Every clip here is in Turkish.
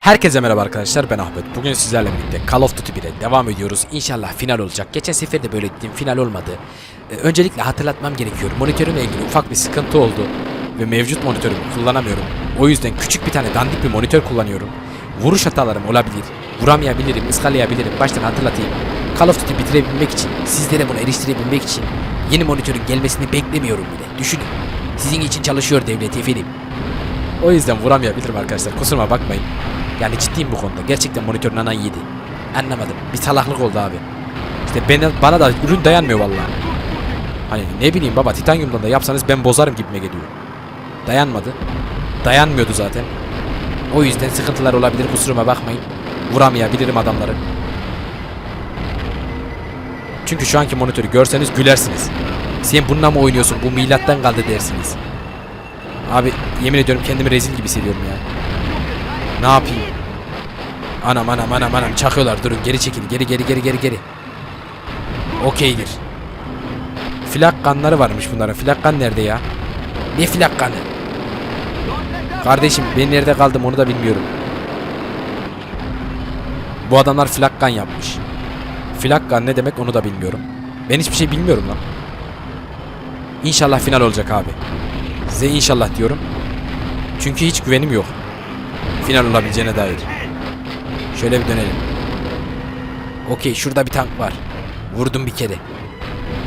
Herkese merhaba arkadaşlar ben Ahmet. Bugün sizlerle birlikte Call of Duty 1'e devam ediyoruz. İnşallah final olacak. Geçen sefer de böyle ettiğim final olmadı. Ee, öncelikle hatırlatmam gerekiyor. Monitörümle ilgili ufak bir sıkıntı oldu. Ve mevcut monitörümü kullanamıyorum. O yüzden küçük bir tane dandik bir monitör kullanıyorum. Vuruş hatalarım olabilir. Vuramayabilirim, ıskalayabilirim. Baştan hatırlatayım. Call of Duty bitirebilmek için, sizlere bunu eriştirebilmek için yeni monitörün gelmesini beklemiyorum bile. Düşünün. Sizin için çalışıyor devlet efendim. O yüzden vuramayabilirim arkadaşlar. Kusuruma bakmayın. Yani ciddiyim bu konuda. Gerçekten monitör nana yedi. Anlamadım. Bir salaklık oldu abi. İşte bana, bana da ürün dayanmıyor vallahi. Hani ne bileyim baba titanyumdan da yapsanız ben bozarım gibime geliyor. Dayanmadı. Dayanmıyordu zaten. O yüzden sıkıntılar olabilir kusuruma bakmayın. Vuramayabilirim adamları. Çünkü şu anki monitörü görseniz gülersiniz. Sen bununla mı oynuyorsun? Bu milattan kaldı dersiniz. Abi yemin ediyorum kendimi rezil gibi hissediyorum ya. Ne yapayım? Anam anam anam anam çakıyorlar durun geri çekil geri geri geri geri geri. Okeydir. Flak kanları varmış bunların. Flak kan nerede ya? Ne flak kanı? Kardeşim ben nerede kaldım onu da bilmiyorum. Bu adamlar flak kan yapmış. Flak kan ne demek onu da bilmiyorum. Ben hiçbir şey bilmiyorum lan. İnşallah final olacak abi. Size inşallah diyorum. Çünkü hiç güvenim yok final olabileceğine dair. Şöyle bir dönelim. Okey şurada bir tank var. Vurdum bir kere.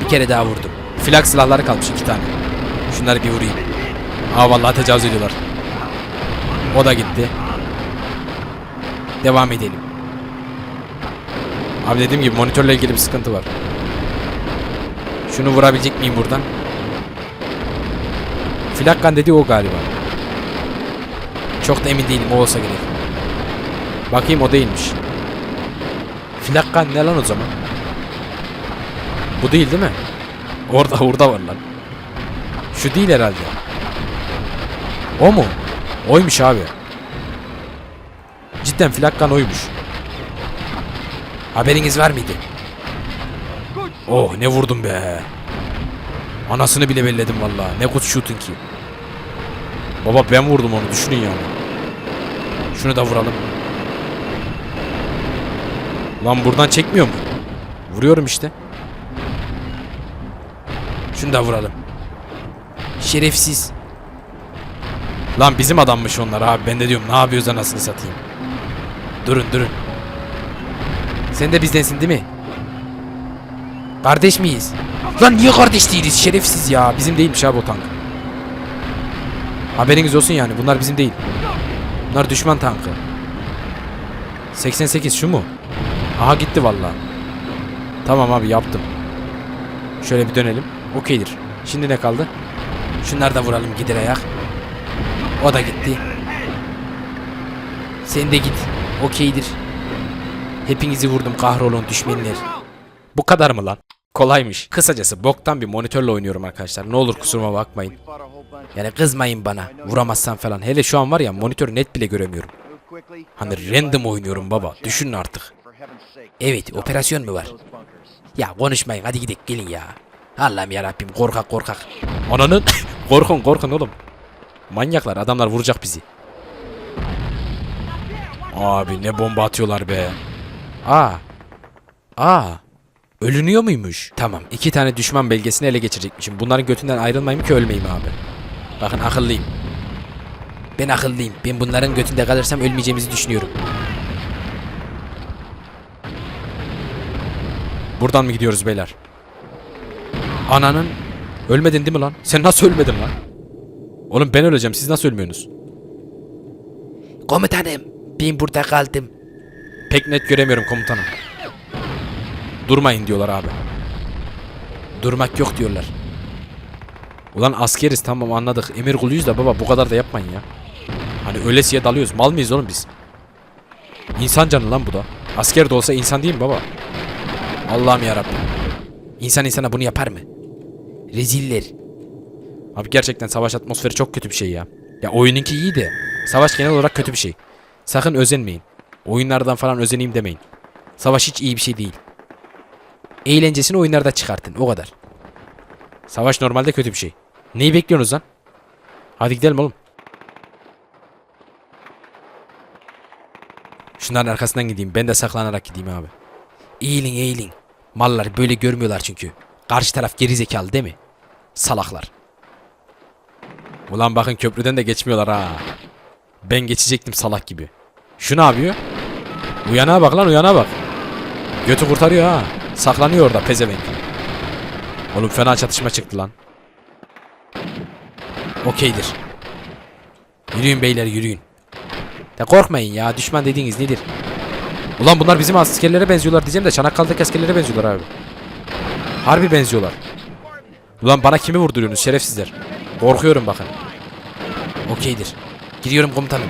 Bir kere daha vurdum. Flak silahları kalmış iki tane. Şunları bir vurayım. Aa vallahi tecavüz ediyorlar. O da gitti. Devam edelim. Abi dediğim gibi monitörle ilgili bir sıkıntı var. Şunu vurabilecek miyim buradan? Flakkan dediği o galiba. Çok da emin değilim o olsa gerek. Bakayım o değilmiş. Flakkan ne lan o zaman? Bu değil değil mi? Orada orada var lan. Şu değil herhalde. O mu? Oymuş abi. Cidden flakkan oymuş. Haberiniz var mıydı? Oh ne vurdum be. Anasını bile belledim vallahi. Ne kutu şutun ki. Baba ben vurdum onu düşünün yani. Şunu da vuralım. Lan buradan çekmiyor mu? Vuruyorum işte. Şunu da vuralım. Şerefsiz. Lan bizim adammış onlar abi. Ben de diyorum ne yapıyoruz anasını satayım. Durun durun. Sen de bizdensin değil mi? Kardeş miyiz? Lan niye kardeş değiliz şerefsiz ya. Bizim değilmiş abi o tank. Haberiniz olsun yani bunlar bizim değil. Bunlar düşman tankı. 88 şu mu? Aha gitti vallahi. Tamam abi yaptım. Şöyle bir dönelim. Okeydir. Şimdi ne kaldı? Şunları da vuralım gider ayak. O da gitti. Sen de git. Okeydir. Hepinizi vurdum kahrolun düşmanlar. Bu kadar mı lan? Kolaymış. Kısacası boktan bir monitörle oynuyorum arkadaşlar. Ne olur kusuruma bakmayın. Yani kızmayın bana. Vuramazsam falan. Hele şu an var ya monitörü net bile göremiyorum. Hani random oynuyorum baba. Düşünün artık. Evet operasyon mu var? Ya konuşmayın hadi gidelim gelin ya. Allah'ım yarabbim korkak korkak. Ananın korkun korkun oğlum. Manyaklar adamlar vuracak bizi. Abi ne bomba atıyorlar be. Aa. Aa. Ölünüyor muymuş? Tamam. iki tane düşman belgesini ele geçirecekmişim. Bunların götünden ayrılmayayım ki ölmeyeyim abi. Bakın akıllıyım. Ben akıllıyım. Ben bunların götünde kalırsam ölmeyeceğimizi düşünüyorum. Buradan mı gidiyoruz beyler? Ananın... Ölmedin değil mi lan? Sen nasıl ölmedin lan? Oğlum ben öleceğim. Siz nasıl ölmüyorsunuz? Komutanım. Ben burada kaldım. Pek net göremiyorum komutanım. Durmayın diyorlar abi. Durmak yok diyorlar. Ulan askeriz tamam anladık. Emir kuluyuz da baba bu kadar da yapmayın ya. Hani öylesiye dalıyoruz. Mal mıyız oğlum biz? İnsan canı lan bu da. Asker de olsa insan değil mi baba? Allah'ım yarabbim. İnsan insana bunu yapar mı? Reziller. Abi gerçekten savaş atmosferi çok kötü bir şey ya. Ya oyununki iyi de savaş genel olarak kötü bir şey. Sakın özenmeyin. Oyunlardan falan özeneyim demeyin. Savaş hiç iyi bir şey değil. Eğlencesini oyunlarda çıkartın o kadar. Savaş normalde kötü bir şey. Neyi bekliyorsunuz lan? Hadi gidelim oğlum. Şunların arkasından gideyim. Ben de saklanarak gideyim abi. Eğilin eğilin. Mallar böyle görmüyorlar çünkü. Karşı taraf geri zekalı değil mi? Salaklar. Ulan bakın köprüden de geçmiyorlar ha. Ben geçecektim salak gibi. Şu ne yapıyor? Uyana bak lan uyana bak. Götü kurtarıyor ha. Saklanıyor orada pezevenk. Oğlum fena çatışma çıktı lan. Okeydir. Yürüyün beyler yürüyün. De korkmayın ya düşman dediğiniz nedir? Ulan bunlar bizim askerlere benziyorlar diyeceğim de Çanakkale'deki askerlere benziyorlar abi. Harbi benziyorlar. Ulan bana kimi vurduruyorsunuz şerefsizler? Korkuyorum bakın. Okeydir. Giriyorum komutanım.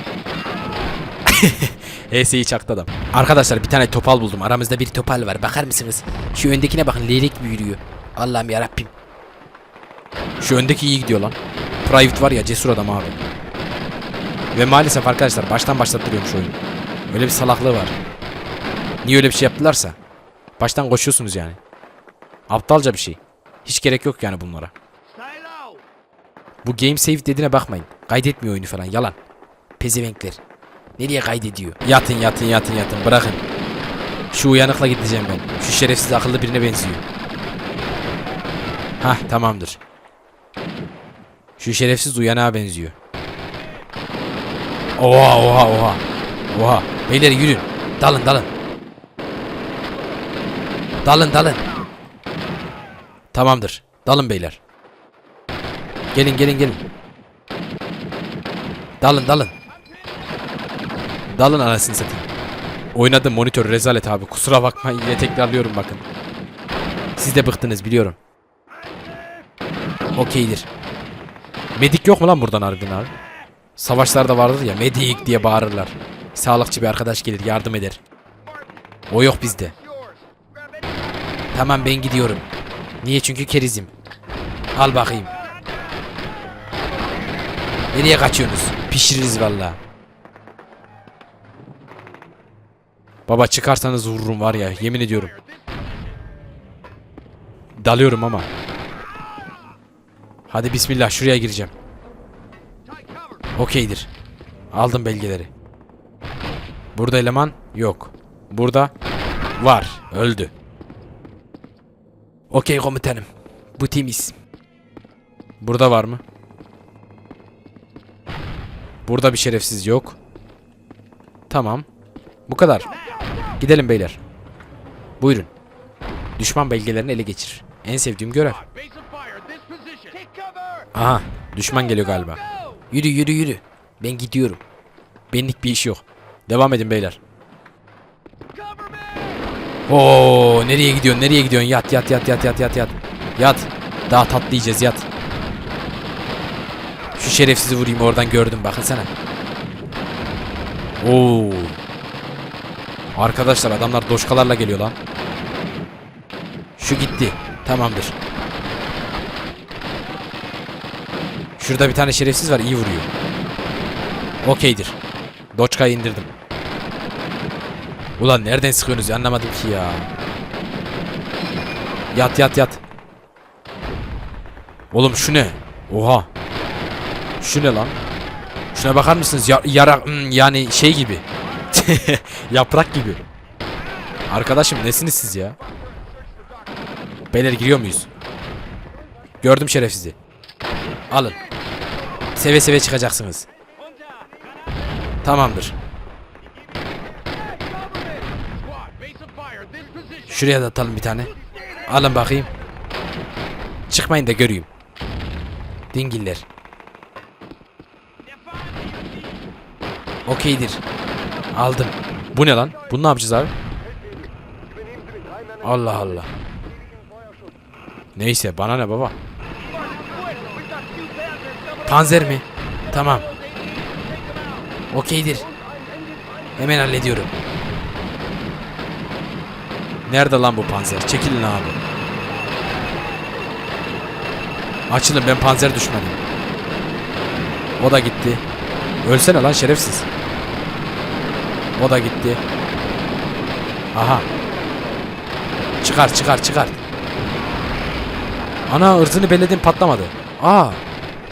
HS'yi çaktı adam. Arkadaşlar bir tane topal buldum. Aramızda bir topal var. Bakar mısınız? Şu öndekine bakın. Leylek mi yürüyor? Allah'ım yarabbim. Şu öndeki iyi gidiyor lan. Private var ya cesur adam abi. Ve maalesef arkadaşlar baştan başlattırıyormuş oyun. Öyle bir salaklığı var. Niye öyle bir şey yaptılarsa? Baştan koşuyorsunuz yani. Aptalca bir şey. Hiç gerek yok yani bunlara. Bu game save dediğine bakmayın. Kaydetmiyor oyunu falan yalan. Pezevenkler. Nereye kaydediyor? Yatın yatın yatın yatın bırakın. Şu uyanıkla gideceğim ben. Şu şerefsiz akıllı birine benziyor. Hah tamamdır. Şu şerefsiz uyanığa benziyor. Oha oha oha. Oha. Beyler yürüyün. Dalın dalın. Dalın dalın. Tamamdır. Dalın beyler. Gelin gelin gelin. Dalın dalın. Dalın anasını satayım. Oynadım monitör rezalet abi. Kusura bakmayın yine tekrarlıyorum bakın. Siz de bıktınız biliyorum. Okeydir. Medik yok mu lan buradan harbiden abi? Savaşlarda vardır ya medik diye bağırırlar. Sağlıkçı bir arkadaş gelir yardım eder. O yok bizde. Tamam ben gidiyorum. Niye çünkü kerizim. Al bakayım. Nereye kaçıyorsunuz? Pişiririz valla. Baba çıkarsanız vururum var ya yemin ediyorum. Dalıyorum ama. Hadi bismillah şuraya gireceğim. Okeydir. Aldım belgeleri. Burada eleman yok. Burada var. Öldü. Okey komutanım. Bu temiz. Burada var mı? Burada bir şerefsiz yok. Tamam. Bu kadar. Gidelim beyler. Buyurun. Düşman belgelerini ele geçir. En sevdiğim görev. Aha. Düşman geliyor galiba. Yürü yürü yürü. Ben gidiyorum. Benlik bir iş yok. Devam edin beyler. Oo nereye gidiyorsun? Nereye gidiyorsun? Yat yat yat yat yat yat yat. Yat. Daha tatlı yiyeceğiz yat. Şu şerefsizi vurayım oradan gördüm bakın sana. Oo. Arkadaşlar adamlar doşkalarla geliyor lan. Şu gitti. Tamamdır. Şurada bir tane şerefsiz var iyi vuruyor. Okeydir. Doçkayı indirdim. Ulan nereden sıkıyorsunuz ya? anlamadım ki ya. Yat yat yat. Oğlum şu ne? Oha. Şu ne lan? Şuna bakar mısınız? Ya, yara hmm, yani şey gibi. Yaprak gibi. Arkadaşım nesiniz siz ya? Beyler giriyor muyuz? Gördüm şerefsizi. Alın. Seve seve çıkacaksınız. Tamamdır. Şuraya da atalım bir tane. Alın bakayım. Çıkmayın da göreyim. Dingiller. Okeydir. Aldım. Bu ne lan? Bunu ne yapacağız abi? Allah Allah. Neyse bana ne baba. Panzer mi? Tamam. Okeydir. Hemen hallediyorum. Nerede lan bu panzer? Çekilin abi. Açılın ben panzer düşmanıyım. O da gitti. Ölsene lan şerefsiz. O da gitti. Aha. Çıkar çıkar çıkar. Ana ırzını belledim patlamadı. Aa.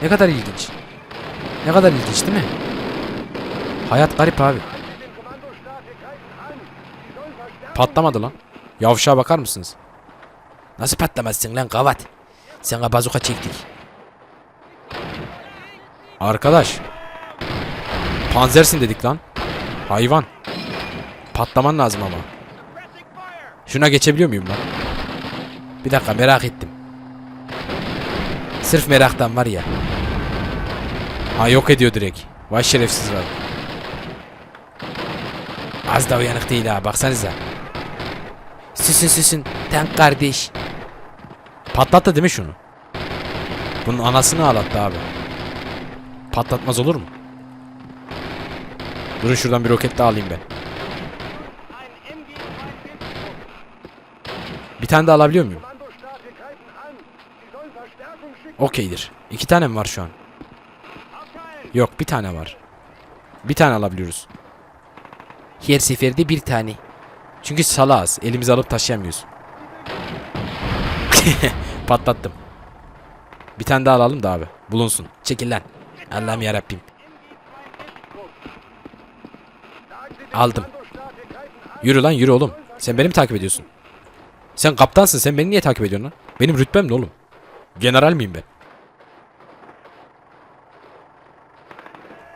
Ne kadar ilginç. Ne kadar ilginç değil mi? Hayat garip abi. Patlamadı lan. Yavşağa bakar mısınız? Nasıl patlamazsın lan kavat? Sana bazuka çektik. Arkadaş. Panzersin dedik lan. Hayvan. Patlaman lazım ama. Şuna geçebiliyor muyum lan? Bir dakika merak ettim. Sırf meraktan var ya. Ha yok ediyor direkt. Vay şerefsiz var. Az da uyanık değil ha baksanıza. Süsün süsün tank kardeş. Patlattı değil mi şunu? Bunun anasını ağlattı abi. Patlatmaz olur mu? Durun şuradan bir roket daha alayım ben. Bir tane daha alabiliyor muyum? Okeydir. İki tane mi var şu an? Yok bir tane var. Bir tane alabiliyoruz. Her seferde bir tane. Çünkü salağız. Elimize alıp taşıyamıyoruz. Patlattım. Bir tane daha alalım da abi. Bulunsun. Çekil lan. Allah'ım yarabbim. Aldım. Yürü lan yürü oğlum. Sen beni mi takip ediyorsun? Sen kaptansın. Sen beni niye takip ediyorsun lan? Benim rütbem ne oğlum? General miyim ben?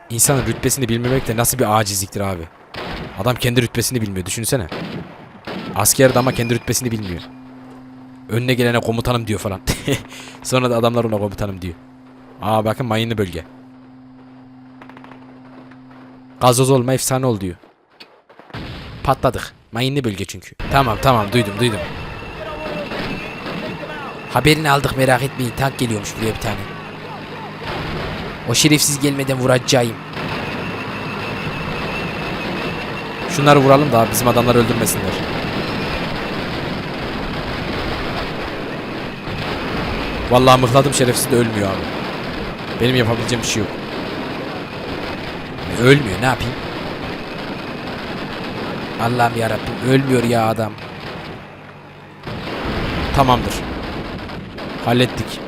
İnsanın rütbesini bilmemek de nasıl bir acizliktir abi. Adam kendi rütbesini bilmiyor. Düşünsene. Asker de ama kendi rütbesini bilmiyor. Önüne gelene komutanım diyor falan. Sonra da adamlar ona komutanım diyor. Aa bakın mayınlı bölge. Gazoz olma efsane ol diyor. Patladık. Mayınlı bölge çünkü. Tamam tamam duydum duydum. Haberini aldık merak etmeyin. Tank geliyormuş buraya bir tane. O şerefsiz gelmeden vuracağım. Şunları vuralım da bizim adamları öldürmesinler. Vallahi mıhladım şerefsiz de ölmüyor abi. Benim yapabileceğim bir şey yok. Ölmüyor ne yapayım? Allah'ım yarabbim ölmüyor ya adam. Tamamdır. Hallettik.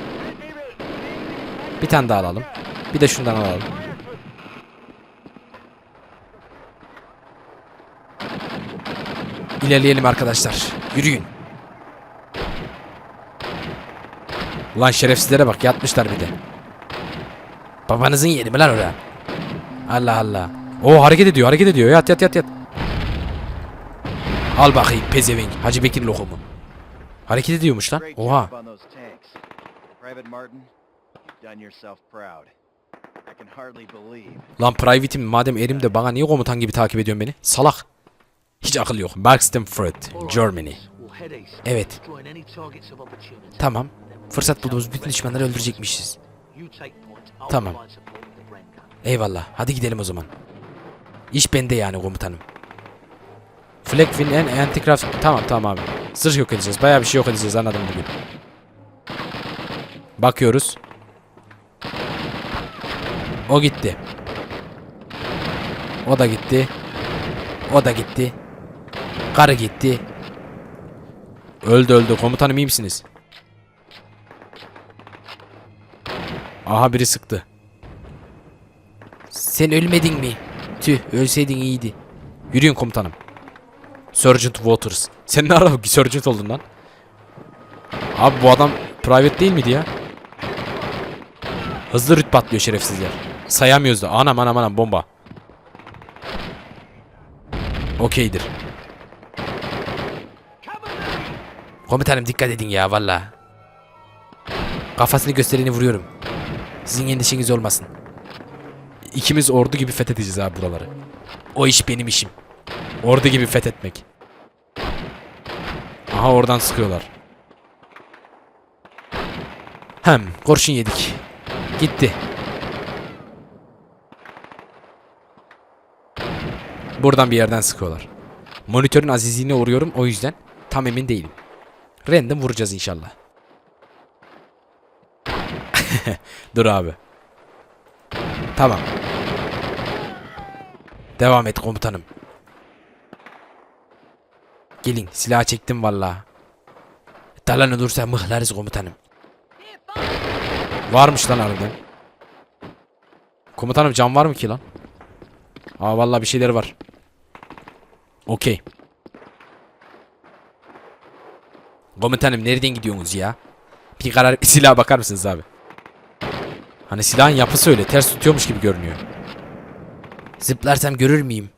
Bir tane daha alalım. Bir de şundan alalım. İlerleyelim arkadaşlar. Yürüyün. Ulan şerefsizlere bak yatmışlar bir de. Babanızın yeri mi lan oraya? Allah Allah. O hareket ediyor hareket ediyor. Yat yat yat yat. Al bakayım pezevenk. Hacı Bekir lokumu. Hareket ediyormuş lan. Oha. Lan private'im madem erim de bana niye komutan gibi takip ediyorsun beni? Salak. Hiç akıl yok. Bergstenfurt, Germany. Evet. Tamam. Fırsat bulduğumuz bütün düşmanları öldürecekmişiz. Tamam. Eyvallah. Hadi gidelim o zaman. İş bende yani komutanım. Flagwin and Anticraft... Tamam tamam abi. Zırh yok edeceğiz. Bayağı bir şey yok edeceğiz anladım bugün. Bakıyoruz. O gitti. O da gitti. O da gitti. Karı gitti. Öldü öldü. Komutanım iyi misiniz? Aha biri sıktı. Sen ölmedin mi? Tüh ölseydin iyiydi. Yürüyün komutanım. Sergeant Waters. Sen ne ara Sergeant oldun lan? Abi bu adam private değil miydi ya? Hızlı rütbe atlıyor şerefsizler. Sayamıyoruz da. Anam anam anam bomba. Okeydir. Komutanım dikkat edin ya valla. Kafasını göstereni vuruyorum. Sizin endişeniz olmasın. İkimiz ordu gibi fethedeceğiz abi buraları. O iş benim işim. Ordu gibi fethetmek. Aha oradan sıkıyorlar. Hem kurşun yedik. Gitti. Buradan bir yerden sıkıyorlar. Monitörün azizliğine uğruyorum o yüzden tam emin değilim. Random vuracağız inşallah. Dur abi. Tamam. Devam et komutanım. Gelin silah çektim valla. Talan olursa mıhlarız komutanım. Varmış lan harbiden. Komutanım cam var mı ki lan? Aa vallahi bir şeyler var. Okey. Komutanım nereden gidiyorsunuz ya? Bir karar silaha bakar mısınız abi? Hani silahın yapısı öyle ters tutuyormuş gibi görünüyor. Zıplarsam görür müyüm?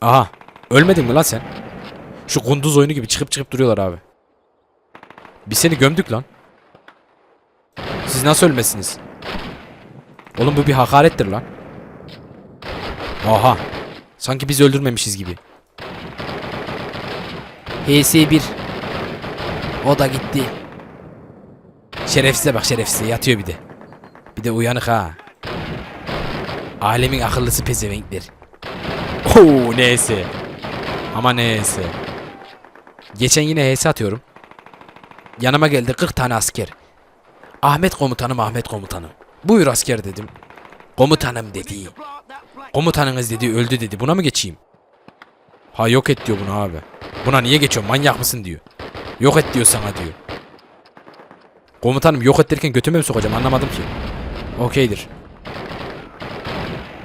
Aha. Ölmedin mi lan sen? Şu kunduz oyunu gibi çıkıp çıkıp duruyorlar abi. Biz seni gömdük lan. Siz nasıl ölmezsiniz? Oğlum bu bir hakarettir lan. Aha. Sanki biz öldürmemişiz gibi. HS1. O da gitti. Şerefsize bak şerefsize yatıyor bir de. Bir de uyanık ha. Alemin akıllısı pezevenkler. Oo neyse. Ama neyse. Geçen yine HS atıyorum. Yanıma geldi 40 tane asker. Ahmet komutanım Ahmet komutanım. Buyur asker dedim. Komutanım dedi. Komutanınız dedi öldü dedi. Buna mı geçeyim? Ha yok et diyor bunu abi. Buna niye geçiyorsun manyak mısın diyor. Yok et diyor sana diyor. Komutanım yok et derken götüme mi sokacağım anlamadım ki. Okeydir.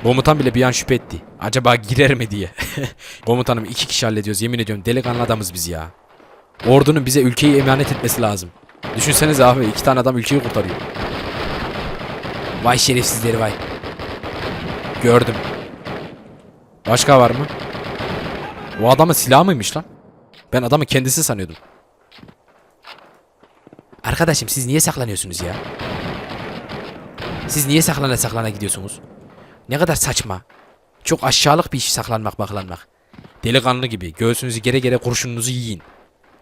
Komutan bile bir an şüphe etti. Acaba girer mi diye. Komutanım iki kişi hallediyoruz yemin ediyorum delikanlı adamız biz ya. Ordunun bize ülkeyi emanet etmesi lazım. Düşünsenize abi iki tane adam ülkeyi kurtarıyor. Vay şerefsizleri vay. Gördüm. Başka var mı? O adamın silahı mıymış lan? Ben adamın kendisi sanıyordum. Arkadaşım siz niye saklanıyorsunuz ya? Siz niye saklana saklana gidiyorsunuz? Ne kadar saçma. Çok aşağılık bir iş saklanmak baklanmak. Delikanlı gibi göğsünüzü gere gere kurşununuzu yiyin.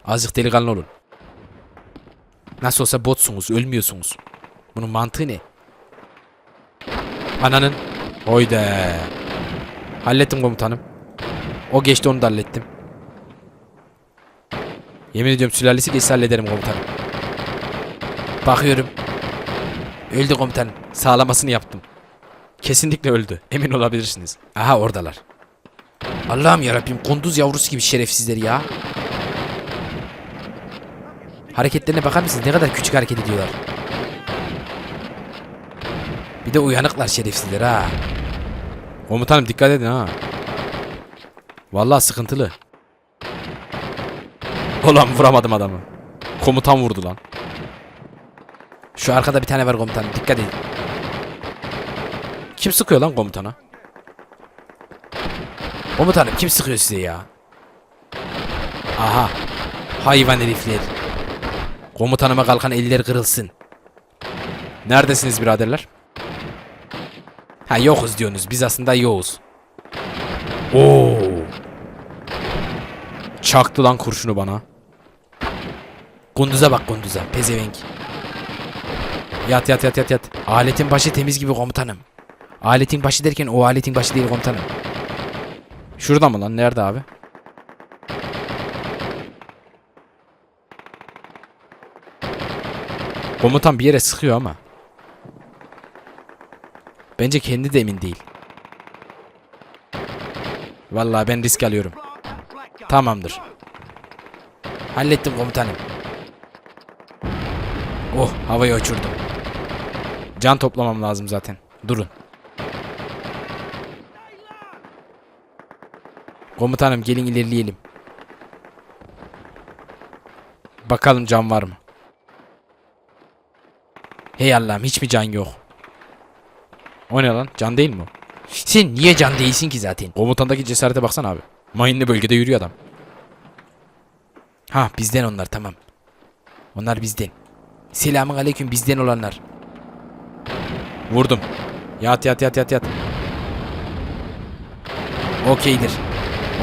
Azıcık delikanlı olun. Nasıl olsa botsunuz, ölmüyorsunuz. Bunun mantığı ne? Ananın. Oyde. Hallettim komutanım. O geçti onu da hallettim. Yemin ediyorum sülalesi geçse hallederim komutanım. Bakıyorum. Öldü komutanım. Sağlamasını yaptım. Kesinlikle öldü. Emin olabilirsiniz. Aha oradalar. Allah'ım yarabbim kunduz yavrusu gibi şerefsizler ya. Hareketlerine bakar mısınız? Ne kadar küçük hareket ediyorlar. Bir de uyanıklar şerefsizler ha. Komutanım dikkat edin ha. Vallahi sıkıntılı. Ulan vuramadım adamı. Komutan vurdu lan. Şu arkada bir tane var komutanım dikkat edin. Kim sıkıyor lan komutana? Komutanım kim sıkıyor size ya? Aha. Hayvan herifler. Komutanıma kalkan eller kırılsın. Neredesiniz biraderler? Ha yokuz diyorsunuz. Biz aslında yoğuz. Oo. Çaktı lan kurşunu bana. Kunduza bak kunduza. Pezevenk. Yat yat yat yat yat. Aletin başı temiz gibi komutanım. Aletin başı derken o aletin başı değil komutanım. Şurada mı lan? Nerede abi? Komutan bir yere sıkıyor ama. Bence kendi de emin değil. Vallahi ben risk alıyorum. Tamamdır. Hallettim komutanım. Oh havaya uçurdum. Can toplamam lazım zaten. Durun. Komutanım gelin ilerleyelim. Bakalım can var mı? Hey Allah'ım hiç mi can yok? O ne lan? Can değil mi? Sen niye can değilsin ki zaten? Komutandaki cesarete baksana abi. Mayınlı bölgede yürüyor adam. Ha bizden onlar tamam. Onlar bizden. Selamun aleyküm bizden olanlar. Vurdum. Yat yat yat yat yat. Okeydir.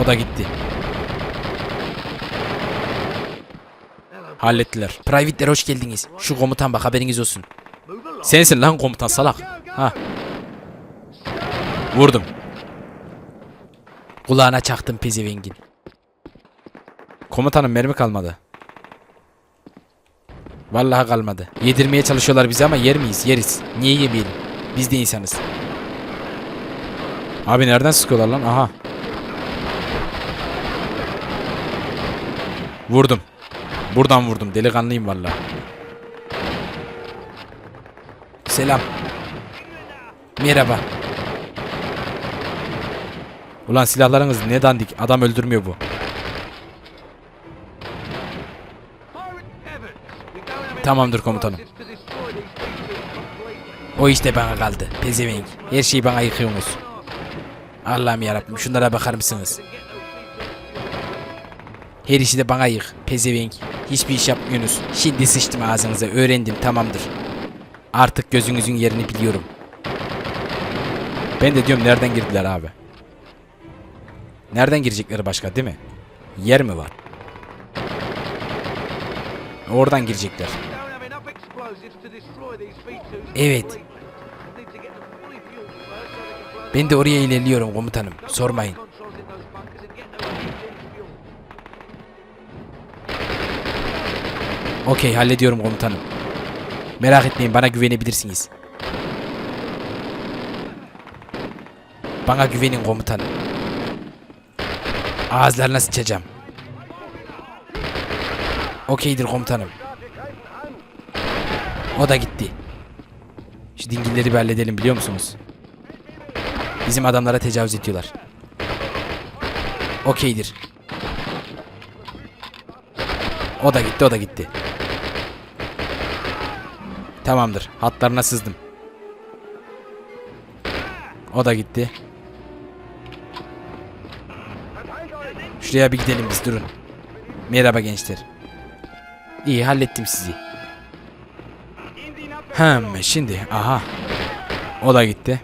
O da gitti. Hallettiler. Private'ler hoş geldiniz. Şu komutan bak haberiniz olsun. Sensin lan komutan salak. Ha. Vurdum. Kulağına çaktım pezevengin. Komutanım mermi kalmadı. Vallahi kalmadı. Yedirmeye çalışıyorlar bizi ama yer miyiz? Yeriz. Niye yemeyelim? Biz de insanız. Abi nereden sıkıyorlar lan? Aha. Vurdum. Buradan vurdum. Delikanlıyım vallahi. Selam. Merhaba. Ulan silahlarınız ne dandik. Adam öldürmüyor bu. Tamamdır komutanım. O işte bana kaldı. Pezevenk. Her şeyi bana yıkıyorsunuz. Allah'ım yarabbim şunlara bakar mısınız? Her işi de bana yık. Pezevenk. Hiçbir iş yapmıyorsunuz. Şimdi sıçtım ağzınıza. Öğrendim tamamdır. Artık gözünüzün yerini biliyorum. Ben de diyorum nereden girdiler abi? Nereden girecekleri başka değil mi? Yer mi var? Oradan girecekler. Evet. Ben de oraya ilerliyorum komutanım. Sormayın. Okey hallediyorum komutanım. Merak etmeyin bana güvenebilirsiniz. Bana güvenin komutanım. Ağızlarına sıçacağım. Okeydir komutanım. O da gitti. Şu dingilleri bir halledelim biliyor musunuz? Bizim adamlara tecavüz ediyorlar. Okeydir. O da gitti, o da gitti. Tamamdır. Hatlarına sızdım. O da gitti. Şuraya bir gidelim biz durun. Merhaba gençler. İyi hallettim sizi. Hem şimdi aha. O da gitti.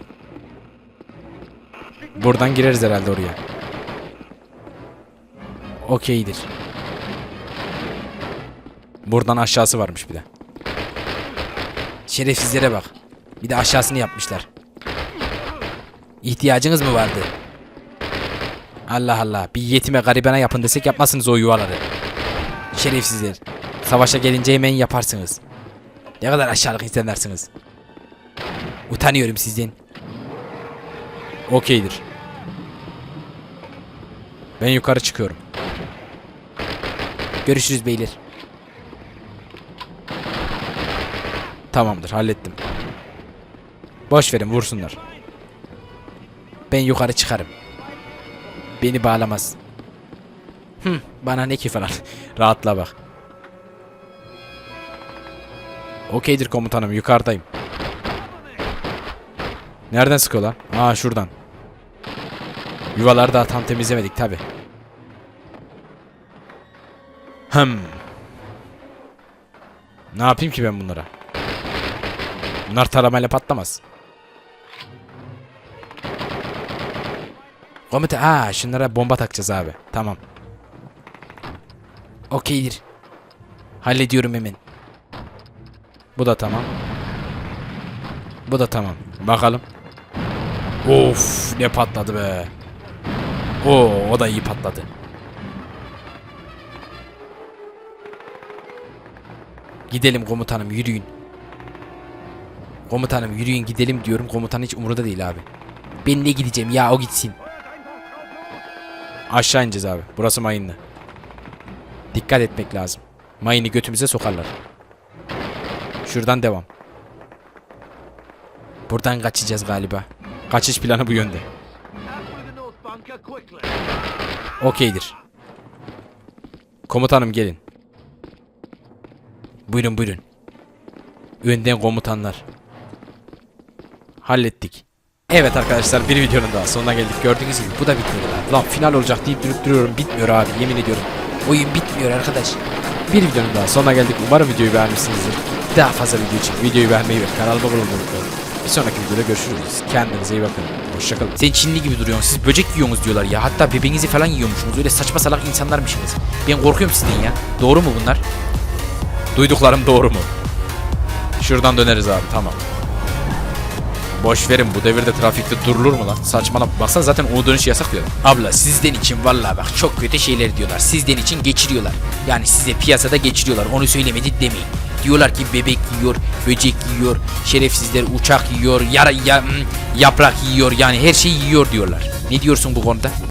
Buradan gireriz herhalde oraya. Okeydir. Buradan aşağısı varmış bir de. Şerefsizlere bak. Bir de aşağısını yapmışlar. İhtiyacınız mı vardı? Allah Allah. Bir yetime garibana yapın desek yapmazsınız o yuvaları. Şerefsizler. Savaşa gelince hemen yaparsınız. Ne kadar aşağılık insanlarsınız. Utanıyorum sizden. Okeydir. Ben yukarı çıkıyorum. Görüşürüz beyler. Tamamdır hallettim. Boş verin vursunlar. Ben yukarı çıkarım. Beni bağlamaz. Hı, bana ne ki falan. Rahatla bak. Okeydir komutanım yukarıdayım. Nereden sıkıyorlar? Aa şuradan. Yuvaları daha tam temizlemedik tabi. Hım. Ne yapayım ki ben bunlara? Bunlar taramayla patlamaz. Komutan, aa şunlara bomba takacağız abi. Tamam. Okeydir. Hallediyorum hemen. Bu da tamam. Bu da tamam. Bakalım. Of ne patladı be. Oo o da iyi patladı. Gidelim komutanım yürüyün. Komutanım yürüyün gidelim diyorum. Komutan hiç umurda değil abi. Ben ne gideceğim ya o gitsin. Aşağı ineceğiz abi. Burası mayınlı. Dikkat etmek lazım. Mayını götümüze sokarlar. Şuradan devam. Buradan kaçacağız galiba. Kaçış planı bu yönde. Okeydir. Komutanım gelin. Buyurun buyurun. Önden komutanlar. Hallettik. Evet arkadaşlar bir videonun daha sonuna geldik. Gördüğünüz gibi bu da bitmedi lan. Lan final olacak deyip durup duruyorum. Bitmiyor abi yemin ediyorum. Oyun bitmiyor arkadaş. Bir videonun daha sonuna geldik. Umarım videoyu beğenmişsinizdir. Daha fazla video için videoyu beğenmeyi ve kanalıma abone olmayı unutmayın. Bir sonraki videoda görüşürüz. Kendinize iyi bakın. Hoşçakalın. Sen Çinli gibi duruyorsun. Siz böcek yiyorsunuz diyorlar ya. Hatta bebeğinizi falan yiyormuşsunuz. Öyle saçma salak insanlarmışsınız. Ben korkuyorum sizden ya. Doğru mu bunlar? Duyduklarım doğru mu? Şuradan döneriz abi tamam. Boş verin bu devirde trafikte durulur mu lan? Saçmalama. Baksana zaten o dönüş yasak diyorlar. Abla sizden için vallahi bak çok kötü şeyler diyorlar. Sizden için geçiriyorlar. Yani size piyasada geçiriyorlar. Onu söylemedi demeyin. Diyorlar ki bebek yiyor, böcek yiyor, şerefsizler uçak yiyor, yara, ya, hmm, yaprak yiyor yani her şeyi yiyor diyorlar. Ne diyorsun bu konuda?